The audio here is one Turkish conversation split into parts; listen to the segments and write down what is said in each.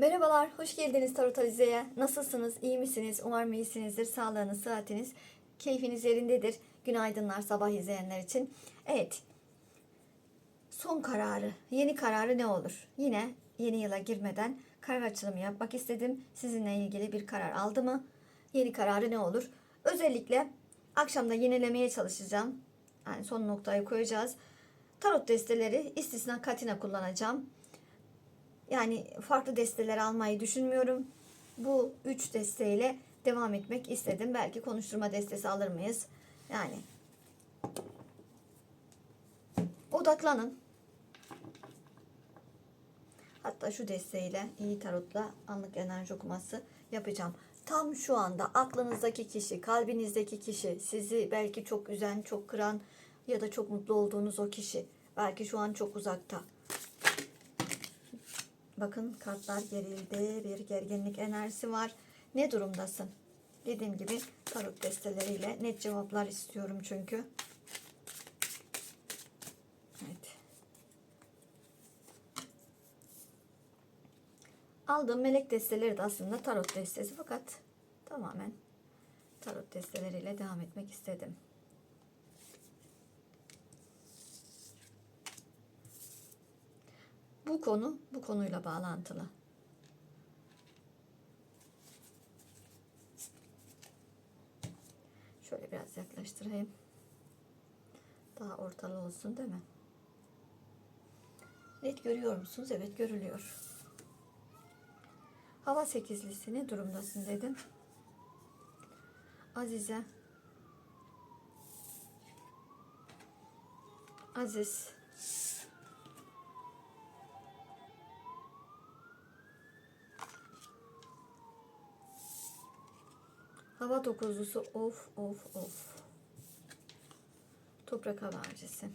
Merhabalar, hoş geldiniz Tarot Alize'ye. Nasılsınız, iyi misiniz? Umarım iyisinizdir. Sağlığınız, sıhhatiniz, keyfiniz yerindedir. Günaydınlar sabah izleyenler için. Evet, son kararı, yeni kararı ne olur? Yine yeni yıla girmeden karar açılımı yapmak istedim. Sizinle ilgili bir karar aldı mı? Yeni kararı ne olur? Özellikle akşamda yenilemeye çalışacağım. Yani son noktayı koyacağız. Tarot desteleri istisna katina kullanacağım. Yani farklı desteler almayı düşünmüyorum. Bu üç desteğiyle devam etmek istedim. Belki konuşturma destesi alır mıyız? Yani odaklanın. Hatta şu desteğiyle iyi tarotla anlık enerji okuması yapacağım. Tam şu anda aklınızdaki kişi, kalbinizdeki kişi, sizi belki çok üzen, çok kıran ya da çok mutlu olduğunuz o kişi. Belki şu an çok uzakta. Bakın kartlar gerildi. Bir gerginlik enerjisi var. Ne durumdasın? Dediğim gibi tarot desteleriyle net cevaplar istiyorum çünkü. Evet. Aldığım melek desteleri de aslında tarot destesi fakat tamamen tarot desteleriyle devam etmek istedim. Bu konu bu konuyla bağlantılı. Şöyle biraz yaklaştırayım. Daha ortalı olsun değil mi? Net görüyor musunuz? Evet görülüyor. Hava sekizlisi ne durumdasın dedim. Azize. Aziz. Hava dokuzlusu of of of. Toprak habercisi.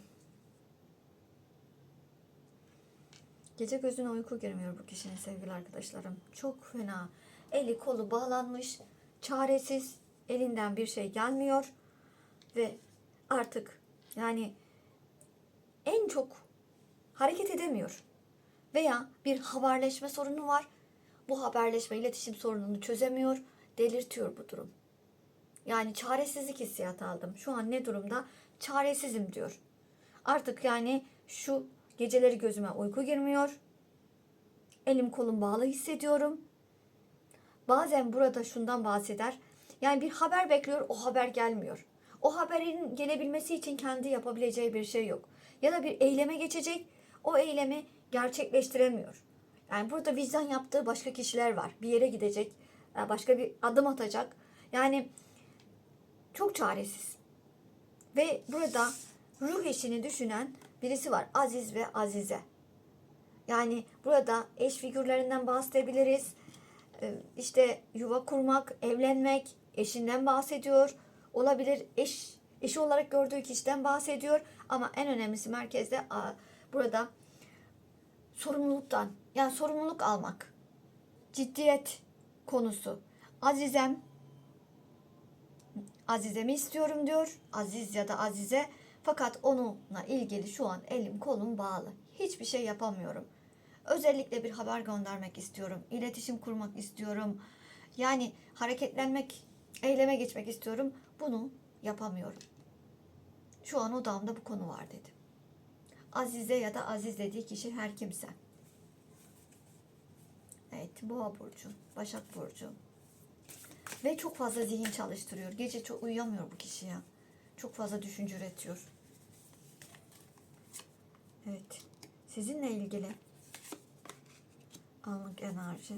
Gece gözüne uyku girmiyor bu kişinin sevgili arkadaşlarım. Çok fena. Eli kolu bağlanmış. Çaresiz. Elinden bir şey gelmiyor. Ve artık yani en çok hareket edemiyor. Veya bir haberleşme sorunu var. Bu haberleşme iletişim sorununu çözemiyor. Delirtiyor bu durum. Yani çaresizlik hissiyatı aldım. Şu an ne durumda? Çaresizim diyor. Artık yani şu geceleri gözüme uyku girmiyor. Elim kolum bağlı hissediyorum. Bazen burada şundan bahseder. Yani bir haber bekliyor, o haber gelmiyor. O haberin gelebilmesi için kendi yapabileceği bir şey yok. Ya da bir eyleme geçecek, o eylemi gerçekleştiremiyor. Yani burada vicdan yaptığı başka kişiler var. Bir yere gidecek, başka bir adım atacak. Yani çok çaresiz. Ve burada ruh eşini düşünen birisi var. Aziz ve Azize. Yani burada eş figürlerinden bahsedebiliriz. Ee, İşte yuva kurmak, evlenmek, eşinden bahsediyor. Olabilir eş eşi olarak gördüğü kişiden bahsediyor. Ama en önemlisi merkezde burada sorumluluktan yani sorumluluk almak. Ciddiyet konusu. Azizem Azizemi istiyorum diyor. Aziz ya da Azize. Fakat onunla ilgili şu an elim kolum bağlı. Hiçbir şey yapamıyorum. Özellikle bir haber göndermek istiyorum. İletişim kurmak istiyorum. Yani hareketlenmek, eyleme geçmek istiyorum. Bunu yapamıyorum. Şu an odamda bu konu var dedi. Azize ya da Aziz dediği kişi her kimse. Evet, Boğa burcu, Başak burcu, ve çok fazla zihin çalıştırıyor. Gece çok uyuyamıyor bu kişi ya. Çok fazla düşünce üretiyor. Evet. Sizinle ilgili anlık enerji.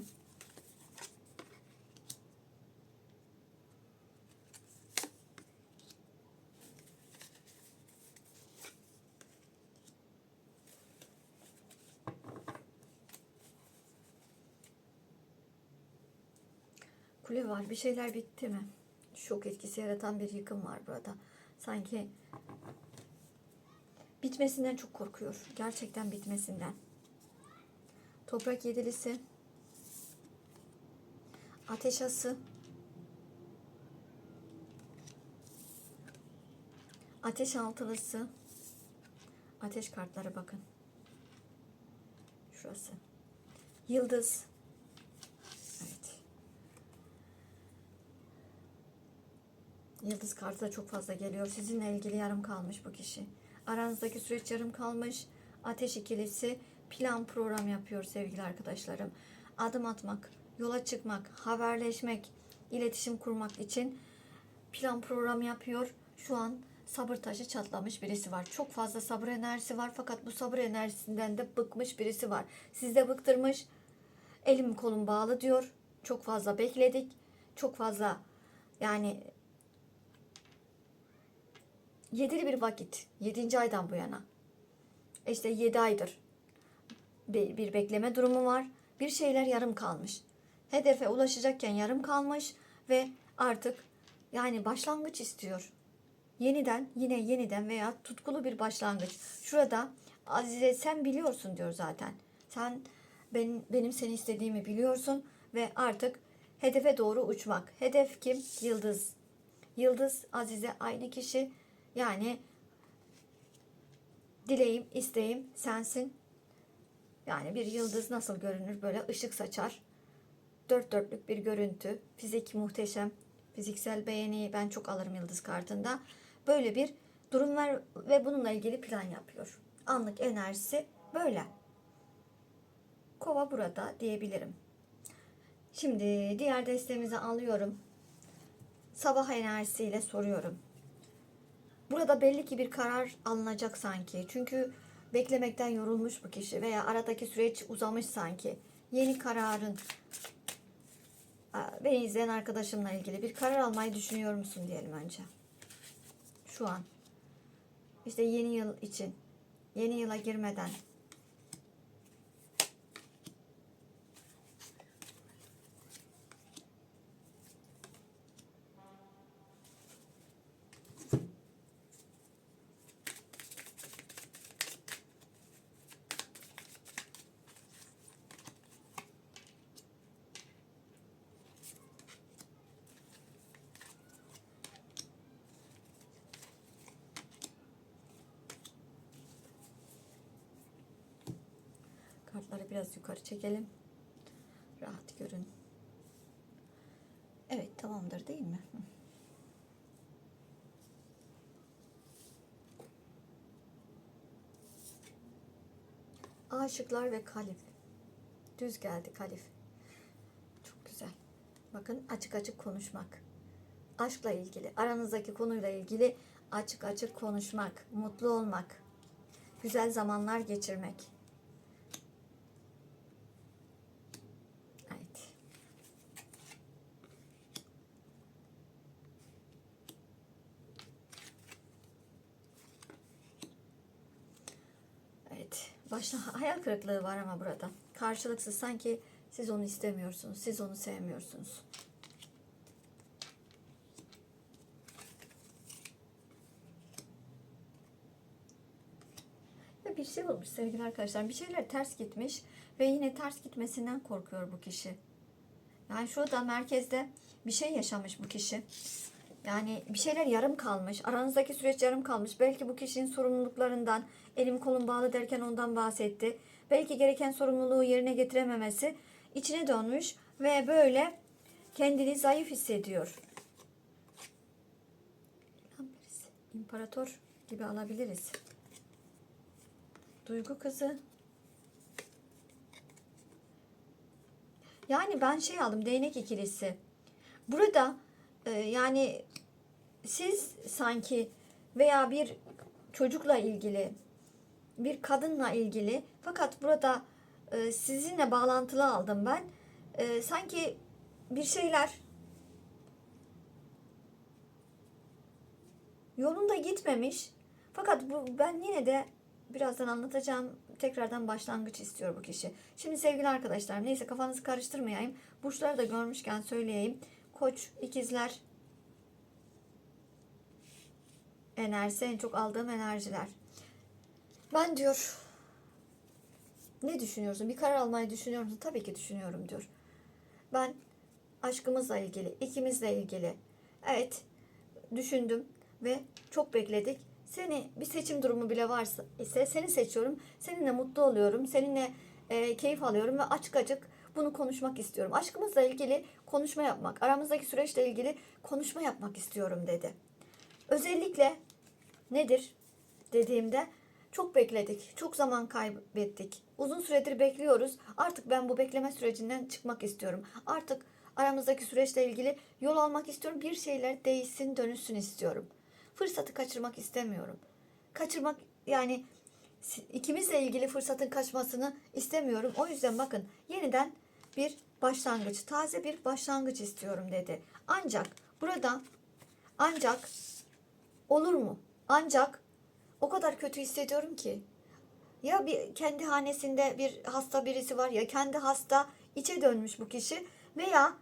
Kule var. Bir şeyler bitti mi? Şok etkisi yaratan bir yıkım var burada. Sanki bitmesinden çok korkuyor. Gerçekten bitmesinden. Toprak yedilisi. Ateş ası. Ateş altılısı. Ateş kartları bakın. Şurası. Yıldız. Yıldız kartı da çok fazla geliyor. Sizinle ilgili yarım kalmış bu kişi. Aranızdaki süreç yarım kalmış. Ateş ikilisi plan program yapıyor sevgili arkadaşlarım. Adım atmak, yola çıkmak, haberleşmek, iletişim kurmak için plan program yapıyor. Şu an sabır taşı çatlamış birisi var. Çok fazla sabır enerjisi var fakat bu sabır enerjisinden de bıkmış birisi var. Sizde bıktırmış. Elim kolum bağlı diyor. Çok fazla bekledik. Çok fazla yani yedili bir vakit. Yedinci aydan bu yana. İşte yedi aydır bir, bir bekleme durumu var. Bir şeyler yarım kalmış. Hedefe ulaşacakken yarım kalmış ve artık yani başlangıç istiyor. Yeniden yine yeniden veya tutkulu bir başlangıç. Şurada Azize sen biliyorsun diyor zaten. Sen benim, benim seni istediğimi biliyorsun ve artık hedefe doğru uçmak. Hedef kim? Yıldız. Yıldız Azize aynı kişi. Yani dileğim, isteğim sensin. Yani bir yıldız nasıl görünür? Böyle ışık saçar. Dört dörtlük bir görüntü. Fizik muhteşem. Fiziksel beğeniyi ben çok alırım yıldız kartında. Böyle bir durum var ve bununla ilgili plan yapıyor. Anlık enerjisi böyle. Kova burada diyebilirim. Şimdi diğer destemizi alıyorum. Sabah enerjisiyle soruyorum. Burada belli ki bir karar alınacak sanki. Çünkü beklemekten yorulmuş bu kişi veya aradaki süreç uzamış sanki. Yeni kararın beni izleyen arkadaşımla ilgili bir karar almayı düşünüyor musun diyelim önce. Şu an. İşte yeni yıl için. Yeni yıla girmeden. Kartları biraz yukarı çekelim. Rahat görün. Evet tamamdır değil mi? Aşıklar ve kalif. Düz geldi kalif. Çok güzel. Bakın açık açık konuşmak. Aşkla ilgili, aranızdaki konuyla ilgili açık açık konuşmak, mutlu olmak, güzel zamanlar geçirmek. Evet. Evet. Başta hayal kırıklığı var ama burada. Karşılıksız sanki siz onu istemiyorsunuz. Siz onu sevmiyorsunuz. Ve bir şey olmuş sevgili arkadaşlar. Bir şeyler ters gitmiş ve yine ters gitmesinden korkuyor bu kişi. Yani şurada merkezde bir şey yaşamış bu kişi. Yani bir şeyler yarım kalmış. Aranızdaki süreç yarım kalmış. Belki bu kişinin sorumluluklarından elim kolum bağlı derken ondan bahsetti. Belki gereken sorumluluğu yerine getirememesi içine dönmüş ve böyle kendini zayıf hissediyor. İmparator gibi alabiliriz. Duygu kızı. Yani ben şey aldım değnek ikilisi. Burada e, yani siz sanki veya bir çocukla ilgili bir kadınla ilgili fakat burada e, sizinle bağlantılı aldım ben. E, sanki bir şeyler yolunda gitmemiş. Fakat bu ben yine de birazdan anlatacağım tekrardan başlangıç istiyor bu kişi. Şimdi sevgili arkadaşlar neyse kafanızı karıştırmayayım. Burçları da görmüşken söyleyeyim. Koç, ikizler enerjisi en çok aldığım enerjiler. Ben diyor ne düşünüyorsun? Bir karar almayı düşünüyor musun? Tabii ki düşünüyorum diyor. Ben aşkımızla ilgili, ikimizle ilgili evet düşündüm ve çok bekledik. Seni bir seçim durumu bile varsa ise seni seçiyorum. Seninle mutlu oluyorum. Seninle e, keyif alıyorum ve açık açık bu bunu konuşmak istiyorum. Aşkımızla ilgili konuşma yapmak, aramızdaki süreçle ilgili konuşma yapmak istiyorum dedi. Özellikle nedir dediğimde çok bekledik, çok zaman kaybettik. Uzun süredir bekliyoruz. Artık ben bu bekleme sürecinden çıkmak istiyorum. Artık aramızdaki süreçle ilgili yol almak istiyorum. Bir şeyler değişsin, dönüşsün istiyorum. Fırsatı kaçırmak istemiyorum. Kaçırmak yani ikimizle ilgili fırsatın kaçmasını istemiyorum. O yüzden bakın yeniden bir başlangıç, taze bir başlangıç istiyorum dedi. Ancak burada ancak olur mu? Ancak o kadar kötü hissediyorum ki. Ya bir kendi hanesinde bir hasta birisi var ya kendi hasta içe dönmüş bu kişi veya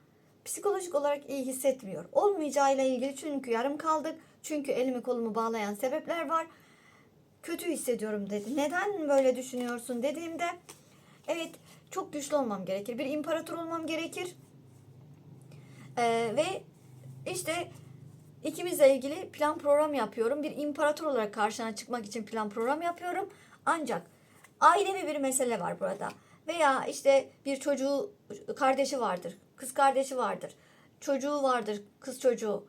psikolojik olarak iyi hissetmiyor. Olmayacağıyla ilgili çünkü yarım kaldık. Çünkü elimi kolumu bağlayan sebepler var. Kötü hissediyorum dedi. Neden böyle düşünüyorsun dediğimde evet çok güçlü olmam gerekir. Bir imparator olmam gerekir. Ee, ve işte ikimizle ilgili plan program yapıyorum. Bir imparator olarak karşına çıkmak için plan program yapıyorum. Ancak ailevi bir mesele var burada. Veya işte bir çocuğu, kardeşi vardır, kız kardeşi vardır, çocuğu vardır, kız çocuğu.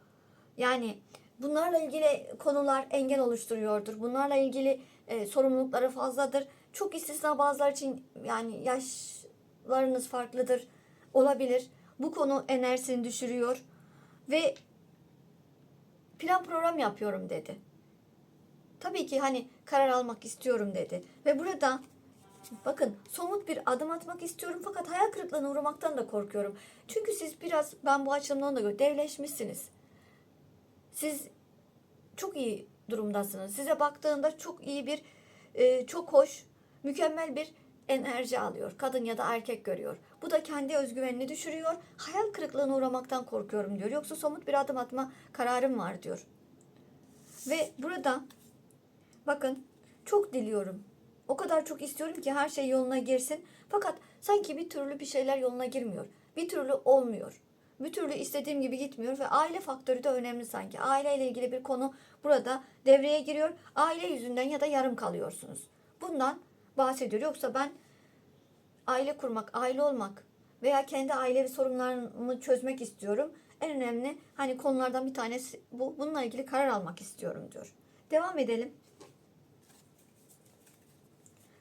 Yani bunlarla ilgili konular engel oluşturuyordur. Bunlarla ilgili e, sorumlulukları fazladır. Çok istisna bazılar için yani yaşlarınız farklıdır, olabilir. Bu konu enerjisini düşürüyor ve plan program yapıyorum dedi. Tabii ki hani karar almak istiyorum dedi. Ve burada bakın somut bir adım atmak istiyorum fakat hayal kırıklığına uğramaktan da korkuyorum. Çünkü siz biraz ben bu açılımdan da gördüm devleşmişsiniz. Siz çok iyi durumdasınız. Size baktığında çok iyi bir, e, çok hoş, mükemmel bir enerji alıyor. Kadın ya da erkek görüyor. Bu da kendi özgüvenini düşürüyor. Hayal kırıklığına uğramaktan korkuyorum diyor. Yoksa somut bir adım atma kararım var diyor. Ve burada bakın çok diliyorum. O kadar çok istiyorum ki her şey yoluna girsin. Fakat sanki bir türlü bir şeyler yoluna girmiyor. Bir türlü olmuyor. Bir türlü istediğim gibi gitmiyor ve aile faktörü de önemli sanki. Aileyle ilgili bir konu burada devreye giriyor. Aile yüzünden ya da yarım kalıyorsunuz. Bundan bahsediyor. Yoksa ben aile kurmak, aile olmak veya kendi ailevi sorunlarımı çözmek istiyorum. En önemli hani konulardan bir tanesi bu. Bununla ilgili karar almak istiyorum diyor. Devam edelim.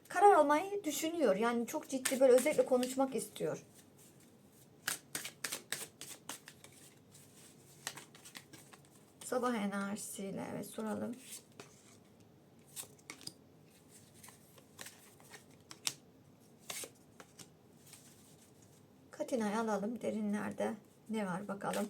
Karar almayı düşünüyor. Yani çok ciddi böyle özellikle konuşmak istiyor. Sabah enerjisiyle evet soralım. Katina'yı alalım. Derinlerde ne var bakalım.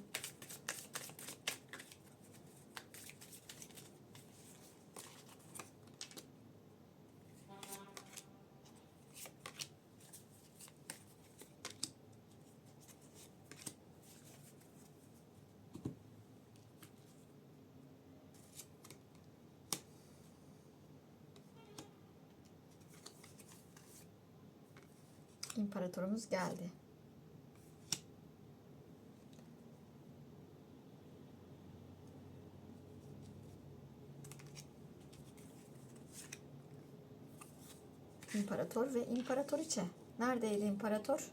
İmparatorumuz geldi. İmparator ve imparatoriçe. Neredeydi imparator?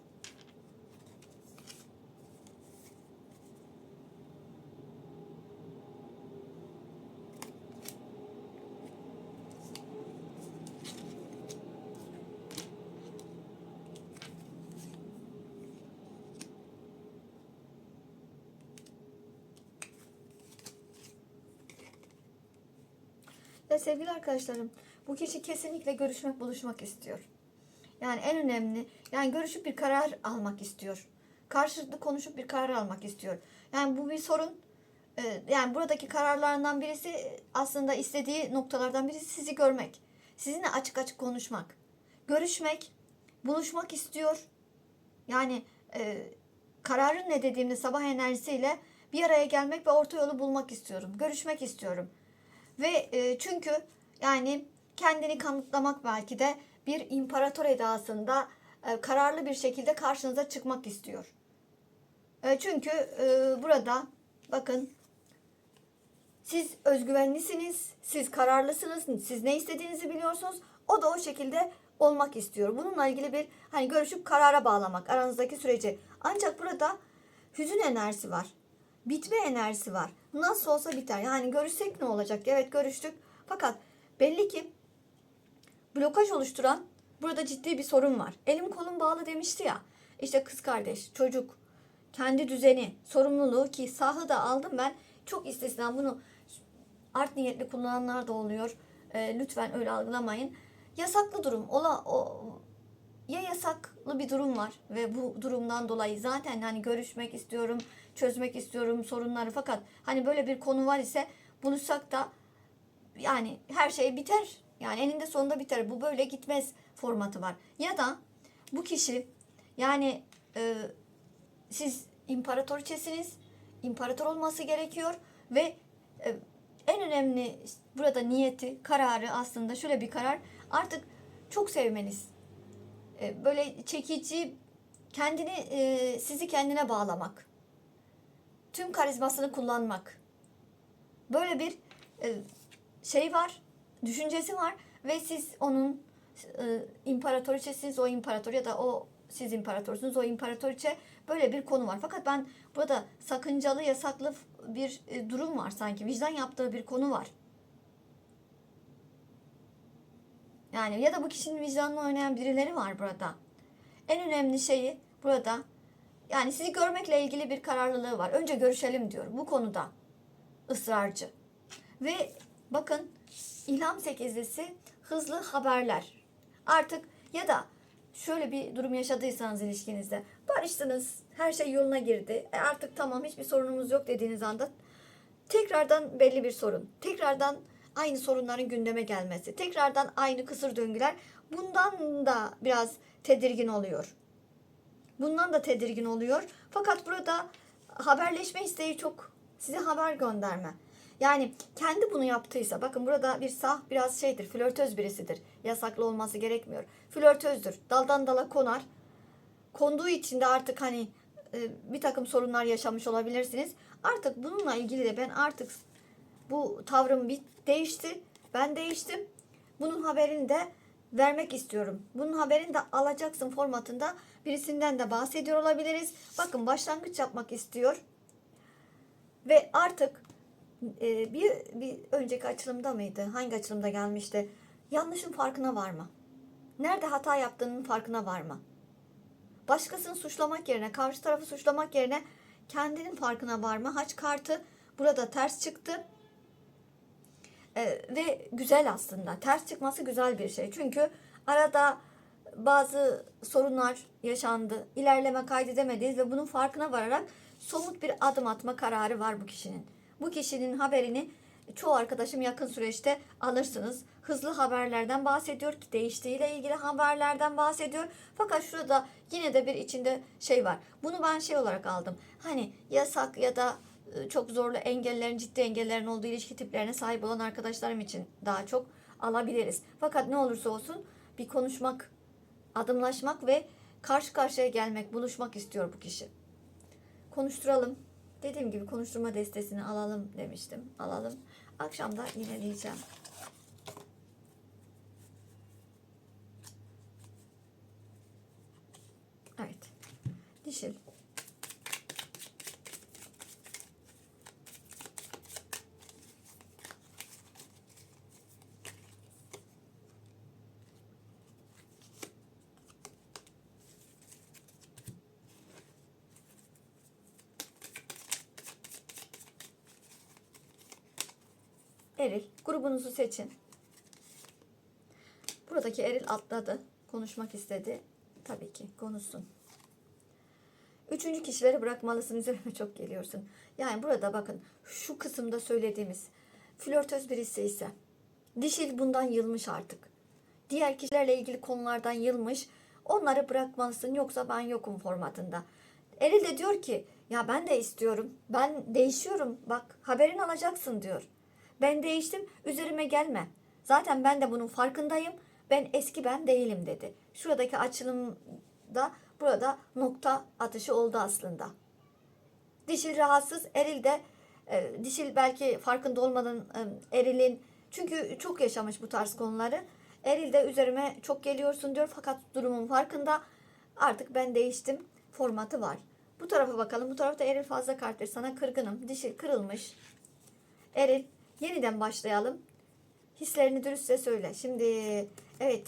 Ve sevgili arkadaşlarım, bu kişi kesinlikle görüşmek, buluşmak istiyor. Yani en önemli, yani görüşüp bir karar almak istiyor. Karşılıklı konuşup bir karar almak istiyor. Yani bu bir sorun. Ee, Yani buradaki kararlarından birisi aslında istediği noktalardan birisi sizi görmek. Sizinle açık açık konuşmak. Görüşmek, buluşmak istiyor. Yani e, kararın ne dediğimde sabah enerjisiyle bir araya gelmek ve orta yolu bulmak istiyorum. Görüşmek istiyorum. Ve e, çünkü yani kendini kanıtlamak belki de bir imparator edasında e, kararlı bir şekilde karşınıza çıkmak istiyor. E, çünkü e, burada bakın siz özgüvenlisiniz, siz kararlısınız, siz ne istediğinizi biliyorsunuz. O da o şekilde olmak istiyor. Bununla ilgili bir hani görüşüp karara bağlamak aranızdaki süreci. Ancak burada hüzün enerjisi var. Bitme enerjisi var. Nasıl olsa biter. Yani görüşsek ne olacak? Evet görüştük. Fakat belli ki blokaj oluşturan burada ciddi bir sorun var. Elim kolum bağlı demişti ya. İşte kız kardeş, çocuk, kendi düzeni, sorumluluğu ki sahı da aldım ben. Çok istisna bunu art niyetli kullananlar da oluyor. Ee, lütfen öyle algılamayın. Yasaklı durum. Ola, o, ya yasaklı bir durum var ve bu durumdan dolayı zaten hani görüşmek istiyorum, çözmek istiyorum sorunları fakat hani böyle bir konu var ise buluşsak da yani her şey biter. Yani eninde sonunda biter. Bu böyle gitmez formatı var. Ya da bu kişi yani e, siz imparatoriçesiniz. imparator olması gerekiyor ve e, en önemli burada niyeti, kararı aslında şöyle bir karar. Artık çok sevmeniz. E, böyle çekici, kendini e, sizi kendine bağlamak. Tüm karizmasını kullanmak. Böyle bir e, şey var, düşüncesi var ve siz onun e, imparatoriçesiniz, o imparator ya da o siz imparatorsunuz, o imparatoriçe böyle bir konu var. Fakat ben burada sakıncalı, yasaklı bir e, durum var sanki. Vicdan yaptığı bir konu var. Yani ya da bu kişinin vicdanını oynayan birileri var burada. En önemli şeyi burada yani sizi görmekle ilgili bir kararlılığı var. Önce görüşelim diyor bu konuda. ısrarcı. Ve bakın İlham sekizlisi hızlı haberler. Artık ya da şöyle bir durum yaşadıysanız ilişkinizde barıştınız, her şey yoluna girdi. E artık tamam hiçbir sorunumuz yok dediğiniz anda tekrardan belli bir sorun. Tekrardan aynı sorunların gündeme gelmesi. Tekrardan aynı kısır döngüler. Bundan da biraz tedirgin oluyor. Bundan da tedirgin oluyor. Fakat burada haberleşme isteği çok. Size haber gönderme. Yani kendi bunu yaptıysa bakın burada bir sah biraz şeydir flörtöz birisidir. Yasaklı olması gerekmiyor. Flörtözdür. Daldan dala konar. Konduğu için de artık hani e, bir takım sorunlar yaşamış olabilirsiniz. Artık bununla ilgili de ben artık bu tavrım bir değişti. Ben değiştim. Bunun haberini de vermek istiyorum. Bunun haberini de alacaksın formatında birisinden de bahsediyor olabiliriz. Bakın başlangıç yapmak istiyor. Ve artık e, bir, bir önceki açılımda mıydı? Hangi açılımda gelmişti? Yanlışın farkına varma. Nerede hata yaptığının farkına varma. Başkasını suçlamak yerine, karşı tarafı suçlamak yerine kendinin farkına varma. Haç kartı burada ters çıktı. E, ve güzel aslında. Ters çıkması güzel bir şey. Çünkü arada bazı sorunlar yaşandı. İlerleme kaydedemediniz ve bunun farkına vararak somut bir adım atma kararı var bu kişinin. Bu kişinin haberini çoğu arkadaşım yakın süreçte alırsınız. Hızlı haberlerden bahsediyor ki değiştiğiyle ilgili haberlerden bahsediyor. Fakat şurada yine de bir içinde şey var. Bunu ben şey olarak aldım. Hani yasak ya da e, çok zorlu engellerin, ciddi engellerin olduğu ilişki tiplerine sahip olan arkadaşlarım için daha çok alabiliriz. Fakat ne olursa olsun bir konuşmak, adımlaşmak ve karşı karşıya gelmek, buluşmak istiyor bu kişi. Konuşturalım. Dediğim gibi konuşturma destesini alalım demiştim. Alalım. Akşam da yine diyeceğim. Evet. Dişil. Eril. Grubunuzu seçin. Buradaki Eril atladı. Konuşmak istedi. Tabii ki konuşsun. Üçüncü kişileri bırakmalısın. Üzerime çok geliyorsun. Yani burada bakın şu kısımda söylediğimiz flörtöz birisi ise dişil bundan yılmış artık. Diğer kişilerle ilgili konulardan yılmış. Onları bırakmalısın yoksa ben yokum formatında. Eril de diyor ki ya ben de istiyorum. Ben değişiyorum. Bak haberini alacaksın diyor. Ben değiştim, üzerime gelme. Zaten ben de bunun farkındayım. Ben eski ben değilim dedi. Şuradaki açılımda burada nokta atışı oldu aslında. Dişil rahatsız, eril de e, dişil belki farkında olmadan e, erilin çünkü çok yaşamış bu tarz konuları. Eril de üzerime çok geliyorsun diyor fakat durumun farkında. Artık ben değiştim. Formatı var. Bu tarafa bakalım. Bu tarafta Eril fazla kart ver. Sana kırgınım. Dişi kırılmış. Eril yeniden başlayalım. Hislerini dürüstçe söyle. Şimdi evet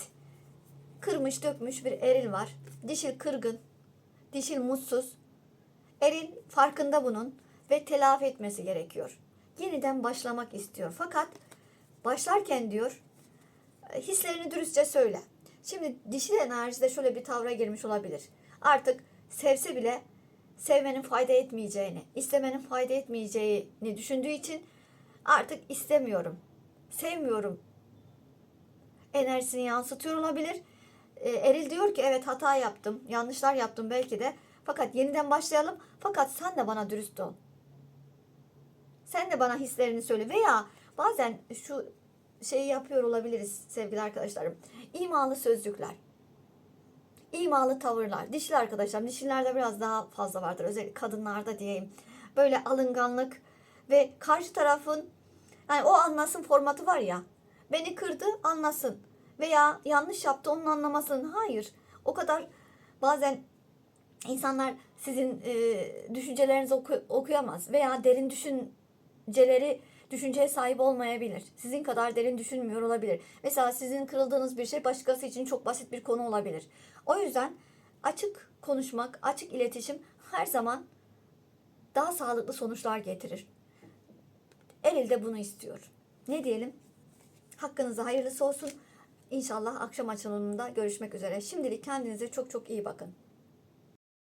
kırmış dökmüş bir eril var. Dişil kırgın. Dişil mutsuz. Eril farkında bunun ve telafi etmesi gerekiyor. Yeniden başlamak istiyor. Fakat başlarken diyor hislerini dürüstçe söyle. Şimdi dişil enerjisi de şöyle bir tavra girmiş olabilir. Artık sevse bile sevmenin fayda etmeyeceğini, istemenin fayda etmeyeceğini düşündüğü için artık istemiyorum, sevmiyorum enerjisini yansıtıyor olabilir. E, Eril diyor ki evet hata yaptım, yanlışlar yaptım belki de. Fakat yeniden başlayalım. Fakat sen de bana dürüst ol. Sen de bana hislerini söyle veya bazen şu şeyi yapıyor olabiliriz sevgili arkadaşlarım. İmalı sözcükler. İmalı tavırlar. Dişli arkadaşlar. Dişilerde biraz daha fazla vardır. Özellikle kadınlarda diyeyim. Böyle alınganlık ve karşı tarafın yani o anlasın formatı var ya. Beni kırdı anlasın. Veya yanlış yaptı onun anlamasın. Hayır. O kadar bazen insanlar sizin e, düşüncelerinizi oku- okuyamaz. Veya derin düşünceleri düşünceye sahip olmayabilir. Sizin kadar derin düşünmüyor olabilir. Mesela sizin kırıldığınız bir şey başkası için çok basit bir konu olabilir. O yüzden açık konuşmak, açık iletişim her zaman daha sağlıklı sonuçlar getirir. Eril de bunu istiyor. Ne diyelim? Hakkınıza hayırlısı olsun. İnşallah akşam açılımında görüşmek üzere. Şimdilik kendinize çok çok iyi bakın.